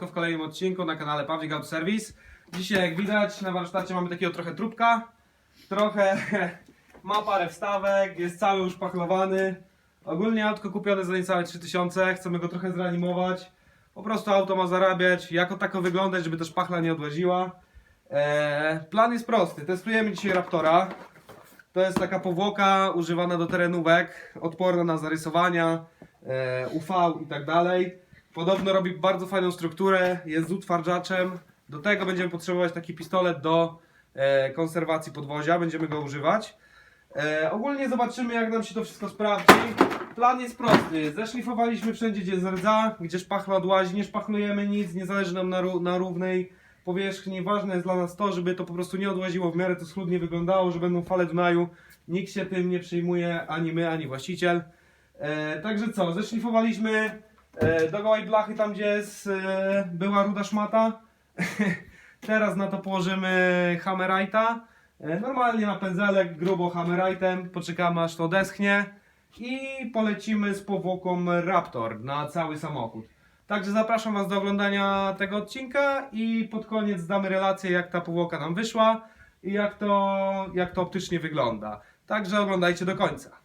w kolejnym odcinku na kanale Pawlik Auto Service. Dzisiaj jak widać na warsztacie mamy takiego trochę trupka, trochę ma parę wstawek, jest cały już pachlowany. Ogólnie autko kupione za niecałe 3000, chcemy go trochę zreanimować. Po prostu auto ma zarabiać, jako tako wyglądać, żeby też pachla nie odłaziła. Eee, plan jest prosty, testujemy dzisiaj Raptora. To jest taka powłoka używana do terenówek, odporna na zarysowania, e, UV i tak dalej. Podobno robi bardzo fajną strukturę, jest z utwardzaczem. Do tego będziemy potrzebować taki pistolet do e, konserwacji podwozia, będziemy go używać. E, ogólnie zobaczymy jak nam się to wszystko sprawdzi. Plan jest prosty, zeszlifowaliśmy wszędzie gdzie jest rdza, gdzie szpachla odłazi, nie szpachlujemy nic, nie zależy nam na, na równej powierzchni. Ważne jest dla nas to, żeby to po prostu nie odłaziło w miarę to schludnie wyglądało, że będą fale Dunaju. Nikt się tym nie przejmuje, ani my, ani właściciel. E, także co, zeszlifowaliśmy e, do gołej blachy tam, gdzie jest, e, była ruda szmata. Teraz na to położymy hammerite'a. E, normalnie na pędzelek, grubo hammerite'em. Poczekamy aż to deschnie. I polecimy z powłoką Raptor na cały samochód. Także zapraszam Was do oglądania tego odcinka i pod koniec damy relację jak ta powłoka nam wyszła i jak to, jak to optycznie wygląda. Także oglądajcie do końca.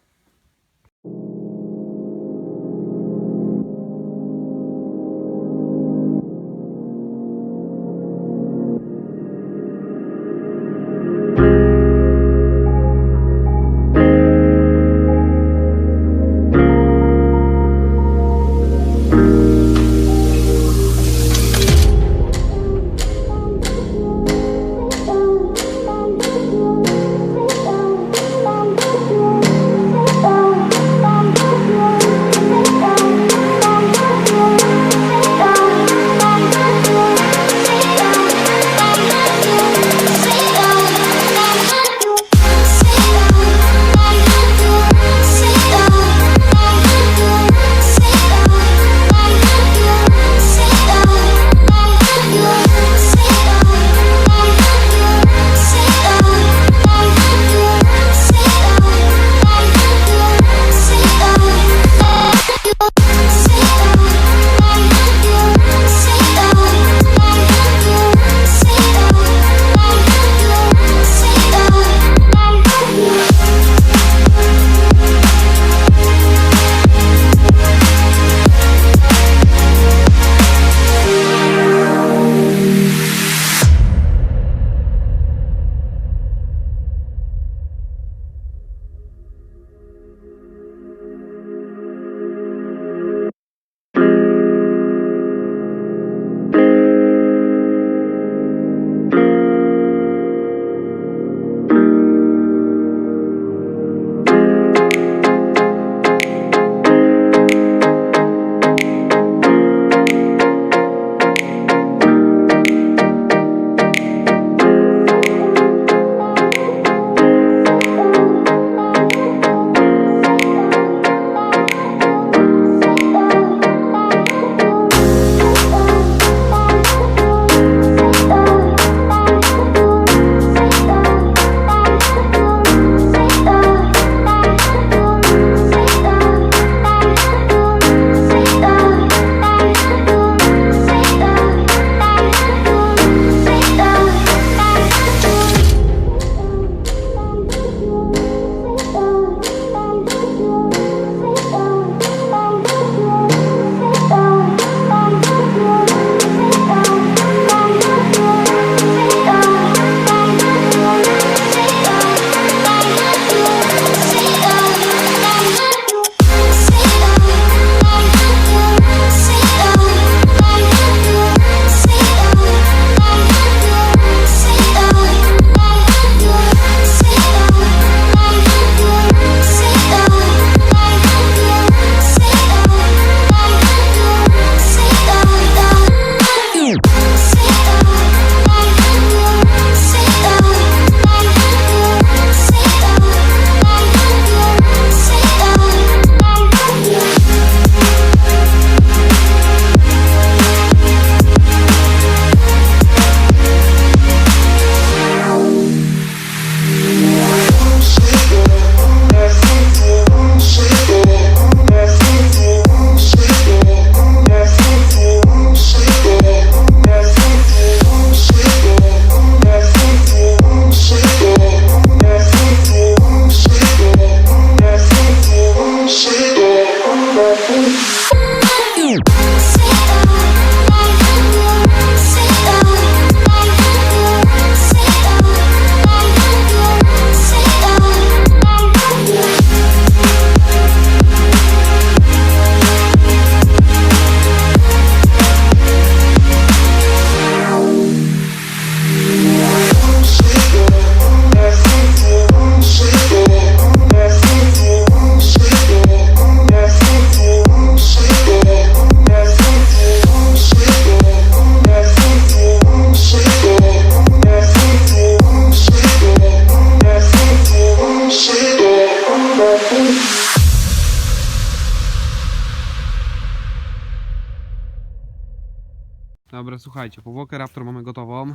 Dobra, słuchajcie, powłokę Raptor mamy gotową.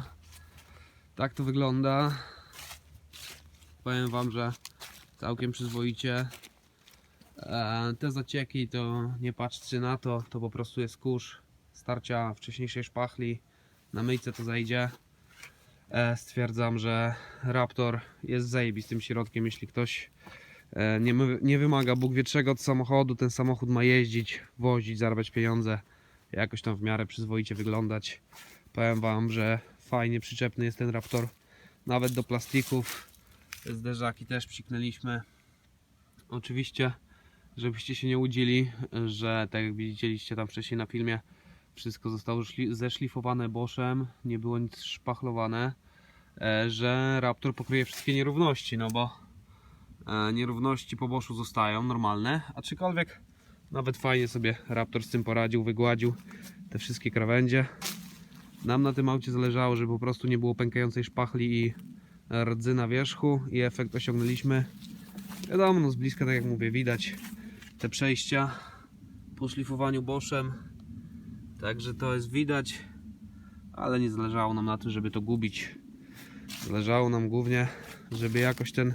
Tak to wygląda. Powiem wam, że całkiem przyzwoicie. E, te zacieki to nie patrzcie na to, to po prostu jest kurz starcia wcześniejszej szpachli. Na myjce to zejdzie. E, stwierdzam, że Raptor jest zajebistym środkiem, jeśli ktoś e, nie, nie wymaga Bóg wie czego od samochodu, ten samochód ma jeździć, wozić, zarabiać pieniądze jakoś tam w miarę przyzwoicie wyglądać. Powiem Wam, że fajnie przyczepny jest ten Raptor, nawet do plastików. Zderzaki też psiknęliśmy. Oczywiście, żebyście się nie łudzili, że tak jak widzieliście tam wcześniej na filmie, wszystko zostało szli- zeszlifowane Boschem, nie było nic szpachlowane, e, że Raptor pokryje wszystkie nierówności, no bo e, nierówności po Boschu zostają normalne, aczkolwiek nawet fajnie sobie Raptor z tym poradził, wygładził te wszystkie krawędzie. Nam na tym aucie zależało, żeby po prostu nie było pękającej szpachli i rdzy na wierzchu i efekt osiągnęliśmy. Wiadomo, no z bliska, tak jak mówię, widać te przejścia po szlifowaniu Boschem. Także to jest widać, ale nie zależało nam na tym, żeby to gubić. Zależało nam głównie, żeby jakoś ten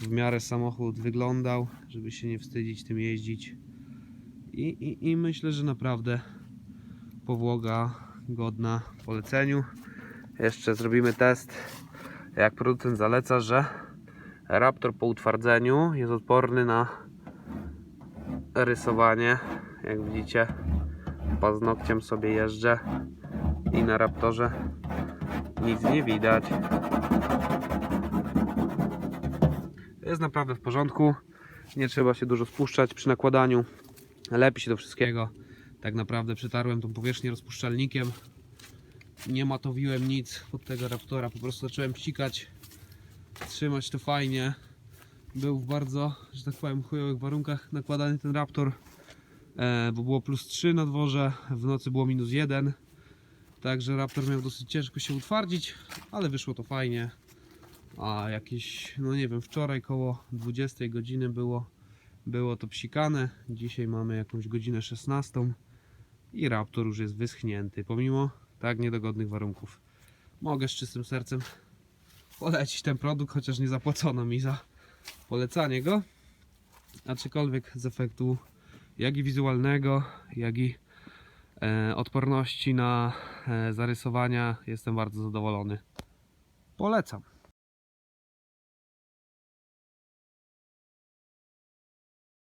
w miarę samochód wyglądał, żeby się nie wstydzić tym jeździć. I, i, I myślę, że naprawdę powłoga godna poleceniu. Jeszcze zrobimy test, jak producent zaleca, że Raptor po utwardzeniu jest odporny na rysowanie. Jak widzicie, paznokciem sobie jeżdżę i na Raptorze nic nie widać. Jest naprawdę w porządku. Nie trzeba się dużo spuszczać przy nakładaniu lepi się do wszystkiego. Tak naprawdę przetarłem tą powierzchnię rozpuszczalnikiem. Nie matowiłem nic pod tego Raptora, po prostu zacząłem psikać, trzymać to fajnie. Był w bardzo, że tak powiem, chujowych warunkach nakładany ten Raptor, e, bo było plus 3 na dworze, w nocy było minus 1. Także Raptor miał dosyć ciężko się utwardzić, ale wyszło to fajnie. A jakieś, no nie wiem, wczoraj koło 20 godziny było było to psikane. Dzisiaj mamy jakąś godzinę 16 i Raptor już jest wyschnięty, pomimo tak niedogodnych warunków. Mogę z czystym sercem polecić ten produkt, chociaż nie zapłacono mi za polecanie go. Aczkolwiek z efektu jak i wizualnego, jak i e, odporności na e, zarysowania jestem bardzo zadowolony. Polecam.